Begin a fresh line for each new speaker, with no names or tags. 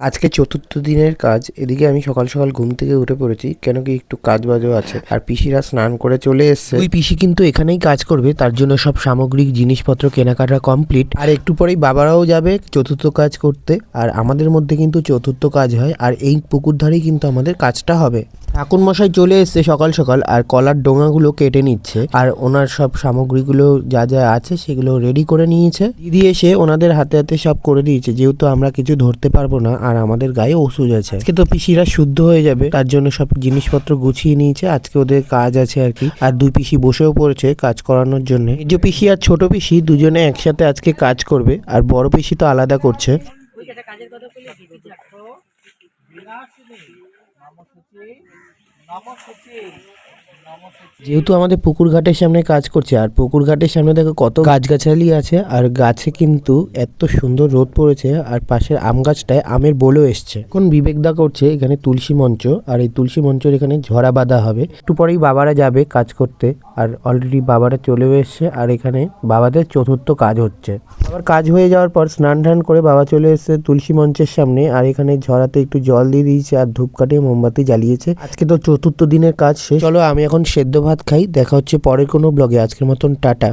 আজকে চতুর্থ দিনের কাজ এদিকে আমি সকাল সকাল ঘুম থেকে উঠে পড়েছি কেন কি একটু কাজ বাজও আছে। আর পিসিরা স্নান করে চলে এসছে। ওই পিসি কিন্তু এখানেই কাজ করবে তার জন্য সব সামগ্রিক জিনিসপত্র কেনাকাটা কমপ্লিট। আর একটু পরেই বাবারাও যাবে চতুর্থ কাজ করতে আর আমাদের মধ্যে কিন্তু চতুর্থ কাজ হয় আর এই পুকুর ধারেই কিন্তু আমাদের কাজটা হবে। ঠাকুর মশাই চলে এসছে সকাল সকাল আর কলার ডোঙাগুলো কেটে নিচ্ছে আর ওনার সব সামগ্রীগুলো যা যা আছে সেগুলো রেডি করে নিয়েছে। দিদি এসে ওনাদের হাতে হাতে সব করে দিয়েছে, যেহেতু আমরা কিছু ধরতে পারব না আর আমাদের গায়ে ওষুধ আছে। আজকে তো পিসিরা শুদ্ধ হয়ে যাবে, তার জন্য সব জিনিসপত্র গুছিয়ে নিয়েছে, আজকে ওদের কাজ আছে আর কি। আর দুই পিসি বসেও পড়েছে কাজ করানোর জন্য। যে পিসি আর ছোট পিসি দুজনে একসাথে আজকে কাজ করবে, আর বড় পিসি তো আলাদা করছে। বিনাশিনী নমসূচি নমসূচি। যেহেতু আমাদের পুকুর ঘাটের সামনে কাজ করছে, আর পুকুর ঘাটের সামনে দেখো কত গাছগাছালি আছে, আর গাছে কিন্তু এত সুন্দর রোদ পড়েছে, আর পাশের আম গাছটায় আমের বলেও এসছে। এখন বিবেকদা করছে এখানে তুলসী মঞ্চ, আর এই তুলসী মঞ্চের এখানে ঝরা বাঁধা হবে। একটু পরেই বাবারা যাবে কাজ করতে, আর অলরেডি বাবারা চলেও এসছে, আর এখানে বাবাদের চতুর্থ কাজ হচ্ছে। আবার কাজ হয়ে যাওয়ার পর স্নান টান করে বাবা চলে এসেছে তুলসী মঞ্চের সামনে, আর এখানে ঝরাতে একটু জল দিয়ে দিয়েছে, আর ধূপকাঠি মোমবাতি জ্বালিয়েছে। আজকে তো চতুর্থ দিনের কাজ শেষ। চলো আমি এখন সেদ্ধ ভাত খাই দেখা হচ্ছে পরের কোনো ব্লগে আজকের মতন টাটা।